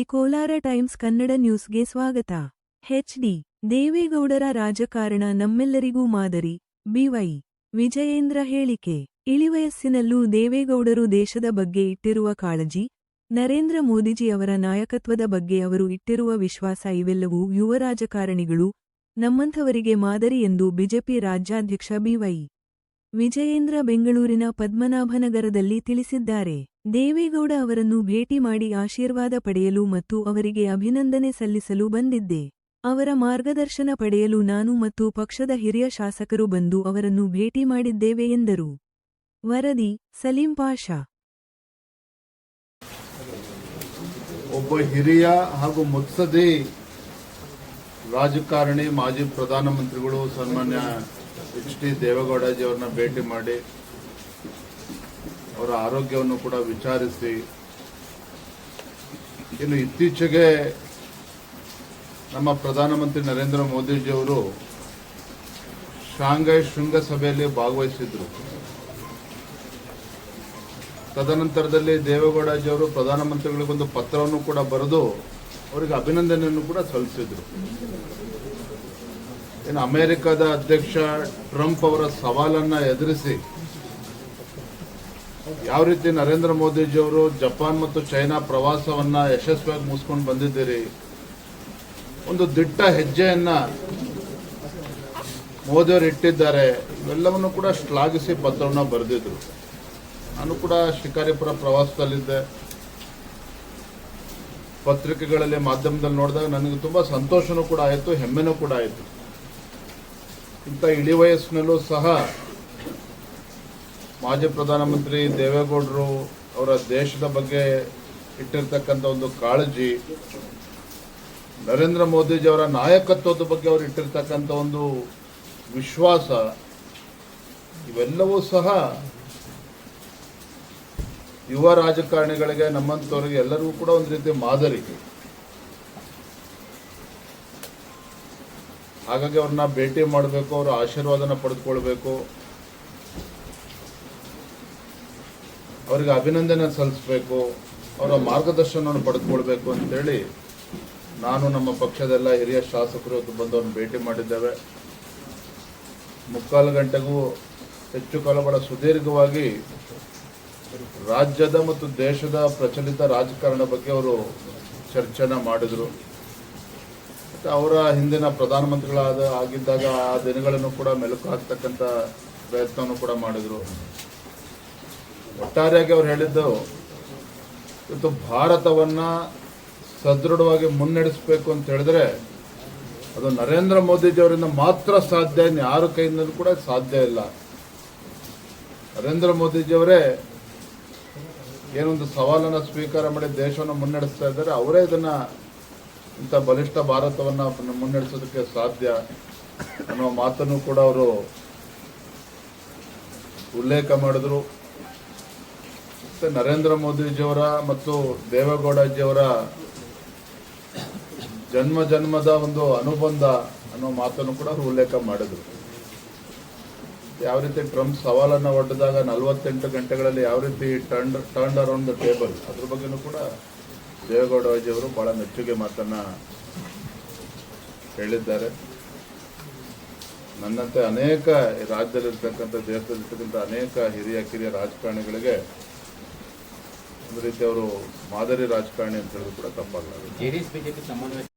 Kolar times Kannada ನ್ಯೂಸ್ಗೆ ಸ್ವಾಗತ. HD ದೇವೇಗೌಡರ ರಾಜಕಾರಣ ನಮ್ಮೆಲ್ಲರಿಗೂ ಮಾದರಿ. ಬಿವೈ ವಿಜಯೇಂದ್ರ ಹೇಳಿಕೆ. ಇಳಿವಯಸ್ಸಿನಲ್ಲೂ ದೇವೇಗೌಡರು ದೇಶದ ಬಗ್ಗೆ ಇಟ್ಟಿರುವ ಕಾಳಜಿ, ನರೇಂದ್ರ ಮೋದಿಜಿಯವರ ನಾಯಕತ್ವದ ಬಗ್ಗೆ ಅವರು ಇಟ್ಟಿರುವ ವಿಶ್ವಾಸ ಇವೆಲ್ಲವೂ ಯುವ ರಾಜಕಾರಣಿಗಳು ನಮ್ಮಂಥವರಿಗೆ ಮಾದರಿ ಎಂದು ಬಿಜೆಪಿ ರಾಜ್ಯಾಧ್ಯಕ್ಷ ಬಿವೈ ವಿಜಯೇಂದ್ರ ಬೆಂಗಳೂರಿನ ಪದ್ಮನಾಭನಗರದಲ್ಲಿ ತಿಳಿಸಿದ್ದಾರೆ. ದೇವೇಗೌಡ ಅವರನ್ನು ಭೇಟಿ ಮಾಡಿ ಆಶೀರ್ವಾದ ಪಡೆಯಲು ಮತ್ತು ಅವರಿಗೆ ಅಭಿನಂದನೆ ಸಲ್ಲಿಸಲು ಬಂದಿದ್ದೆ. ಅವರ ಮಾರ್ಗದರ್ಶನ ಪಡೆಯಲು ನಾನು ಮತ್ತು ಪಕ್ಷದ ಹಿರಿಯ ಶಾಸಕರು ಬಂದು ಅವರನ್ನು ಭೇಟಿ ಮಾಡಿದ್ದೇವೆ ಎಂದರು. ವರದಿ, ಸಲೀಂ ಪಾಷಾ. ಒಬ್ಬ ಹಿರಿಯ ಹಾಗೂ ಮುತ್ಸದಿ ರಾಜಕಾರಣಿ, ಮಾಜಿ ಪ್ರಧಾನಮಂತ್ರಿಗಳು, ಸನ್ಮಾನ್ಯ ಎಚ್ ಡಿ ದೇವೇಗೌಡಜಿ ಅವ್ರನ್ನ ಭೇಟಿ ಮಾಡಿ ಅವರ ಆರೋಗ್ಯವನ್ನು ಕೂಡ ವಿಚಾರಿಸಿ, ಇನ್ನು ಇತ್ತೀಚೆಗೆ ನಮ್ಮ ಪ್ರಧಾನಮಂತ್ರಿ ನರೇಂದ್ರ ಮೋದಿಜಿಯವರು ಶಾಂಘೈ ಶೃಂಗಸಭೆಯಲ್ಲಿ ಭಾಗವಹಿಸಿದ್ರು. ತದನಂತರದಲ್ಲಿ ದೇವೇಗೌಡಜಿಯವರು ಪ್ರಧಾನಮಂತ್ರಿಗಳಿಗೊಂದು ಪತ್ರವನ್ನು ಕೂಡ ಬರೆದು ಅವರಿಗೆ ಅಭಿನಂದನೆಯನ್ನು ಕೂಡ ಸಲ್ಲಿಸಿದ್ರು. ಇನ್ನು ಅಮೆರಿಕದ ಅಧ್ಯಕ್ಷ ಟ್ರಂಪ್ ಅವರ ಸವಾಲನ್ನು ಎದುರಿಸಿ ಯಾವ ರೀತಿ ನರೇಂದ್ರ ಮೋದಿಜಿಯವರು ಜಪಾನ್ ಮತ್ತು ಚೈನಾ ಪ್ರವಾಸವನ್ನು ಯಶಸ್ವಿಯಾಗಿ ಮುಗಿಸ್ಕೊಂಡು ಬಂದಿದ್ದೀರಿ? ಒಂದು ದಿಟ್ಟ ಹೆಜ್ಜೆಯನ್ನ ಮೋದಿಯವರು ಇಟ್ಟಿದ್ದಾರೆ. ಇವೆಲ್ಲವನ್ನು ಕೂಡ ಶ್ಲಾಘಿಸಿ ಪತ್ರವನ್ನು ಬರೆದಿದ್ರು. ನಾನು ಕೂಡ ಶಿಕಾರಿಪುರ ಪ್ರವಾಸದಲ್ಲಿದ್ದೆ. ಪತ್ರಿಕೆಗಳಲ್ಲಿ, ಮಾಧ್ಯಮದಲ್ಲಿ ನೋಡಿದಾಗ ನನಗೆ ತುಂಬ ಸಂತೋಷನೂ ಕೂಡ ಆಯಿತು, ಹೆಮ್ಮೆನೂ ಕೂಡ ಆಯಿತು. ಇಂಥ ಇಳಿ ವಯಸ್ಸಿನಲ್ಲೂ ಸಹ ಮಾಜಿ ಪ್ರಧಾನಮಂತ್ರಿ ದೇವೇಗೌಡರು ಅವರ ದೇಶದ ಬಗ್ಗೆ ಇಟ್ಟಿರ್ತಕ್ಕಂಥ ಒಂದು ಕಾಳಜಿ, ನರೇಂದ್ರ ಮೋದಿಜಿಯವರ ನಾಯಕತ್ವದ ಬಗ್ಗೆ ಅವರು ಇಟ್ಟಿರ್ತಕ್ಕಂಥ ಒಂದು ವಿಶ್ವಾಸ, ಇವೆಲ್ಲವೂ ಸಹ ಯುವ ರಾಜಕಾರಣಿಗಳಿಗೆ ನಮ್ಮಂಥವರಿಗೆ ಎಲ್ಲರಿಗೂ ಕೂಡ ಒಂದು ರೀತಿ ಮಾದರಿ. ಹಾಗಾಗಿ ಅವ್ರನ್ನ ಭೇಟಿ ಮಾಡಬೇಕು, ಅವರ ಆಶೀರ್ವಾದನ ಪಡೆದುಕೊಳ್ಬೇಕು ಅವರಿಗೆ ಅಭಿನಂದನೆ ಸಲ್ಲಿಸಬೇಕು, ಅವರ ಮಾರ್ಗದರ್ಶನವನ್ನು ಪಡೆದುಕೊಳ್ಬೇಕು ಅಂತೇಳಿ ನಾನು ನಮ್ಮ ಪಕ್ಷದೆಲ್ಲ ಹಿರಿಯ ಶಾಸಕರು ಬಂದು ಅವ್ರನ್ನ ಭೇಟಿ ಮಾಡಿದ್ದೇವೆ. ಮುಕ್ಕಾಲು ಗಂಟೆಗೂ ಹೆಚ್ಚು ಕಾಲ ಬಹಳ ಸುದೀರ್ಘವಾಗಿ ರಾಜ್ಯದ ಮತ್ತು ದೇಶದ ಪ್ರಚಲಿತ ರಾಜಕಾರಣ ಬಗ್ಗೆ ಅವರು ಚರ್ಚೆನ ಮಾಡಿದರು. ಅವರ ಹಿಂದಿನ ಪ್ರಧಾನಮಂತ್ರಿಗಳಾದ ಆಗಿದ್ದಾಗ ಆ ದಿನಗಳನ್ನು ಕೂಡ ಮೆಲುಕು ಹಾಕ್ತಕ್ಕಂಥ ಪ್ರಯತ್ನವನ್ನು ಕೂಡ ಮಾಡಿದ್ರು. ಒಟ್ಟಾರೆಯಾಗಿ ಅವ್ರು ಹೇಳಿದ್ದು, ಇವತ್ತು ಭಾರತವನ್ನ ಸದೃಢವಾಗಿ ಮುನ್ನಡೆಸಬೇಕು ಅಂತ ಹೇಳಿದ್ರೆ ಅದು ನರೇಂದ್ರ ಮೋದಿಜಿಯವರಿಂದ ಮಾತ್ರ ಸಾಧ್ಯ ಇನ್ನು ಯಾರ ಕೈಯಿಂದಲೂ ಕೂಡ ಸಾಧ್ಯ ಇಲ್ಲ. ನರೇಂದ್ರ ಮೋದಿಜಿಯವರೇ ಏನೊಂದು ಸವಾಲನ್ನು ಸ್ವೀಕಾರ ಮಾಡಿ ದೇಶವನ್ನು ಮುನ್ನಡೆಸ್ತಾ ಇದ್ದಾರೆ. ಅವರೇ ಇದನ್ನ ಇಂಥ ಬಲಿಷ್ಠ ಭಾರತವನ್ನ ಮುನ್ನಡೆಸೋದಕ್ಕೆ ಸಾಧ್ಯ ಅನ್ನೋ ಮಾತನ್ನು ಕೂಡ ಅವರು ಉಲ್ಲೇಖ ಮಾಡಿದ್ರು. ಮತ್ತೆ ನರೇಂದ್ರ ಮೋದಿಜಿಯವರ ಮತ್ತು ದೇವೇಗೌಡಜಿಯವರ ಜನ್ಮ ಜನ್ಮದ ಒಂದು ಅನುಬಂಧ ಅನ್ನೋ ಮಾತನ್ನು ಕೂಡ ಅವರು ಉಲ್ಲೇಖ ಮಾಡಿದ್ರು. ಯಾವ ರೀತಿ ಟ್ರಂಪ್ ಸವಾಲನ್ನು ಒಡ್ಡಿದಾಗ ನಲವತ್ತೆಂಟು ಗಂಟೆಗಳಲ್ಲಿ ಯಾವ ರೀತಿ turn turn around the table ಅದ್ರ ಬಗ್ಗೆನೂ ಕೂಡ ದೇವೇಗೌಡಜಿಯವರು ಬಹಳ ಮೆಚ್ಚುಗೆ ಮಾತನ್ನ ಹೇಳಿದ್ದಾರೆ. ನನ್ನಂತೆ ಅನೇಕ ರಾಜ್ಯದಲ್ಲಿರ್ತಕ್ಕಂಥ ದೇಶದಲ್ಲಿರ್ತಕ್ಕಂಥ ಅನೇಕ ಹಿರಿಯ ಕಿರಿಯ ರಾಜಕಾರಣಿಗಳಿಗೆ ಒಂದು ರೀತಿ ಅವರು ಮಾದರಿ ರಾಜಕಾರಣಿ ಅಂತ ಹೇಳಿದ್ರು ಕೂಡ ತಪ್ಪಾಗಲ್ಲ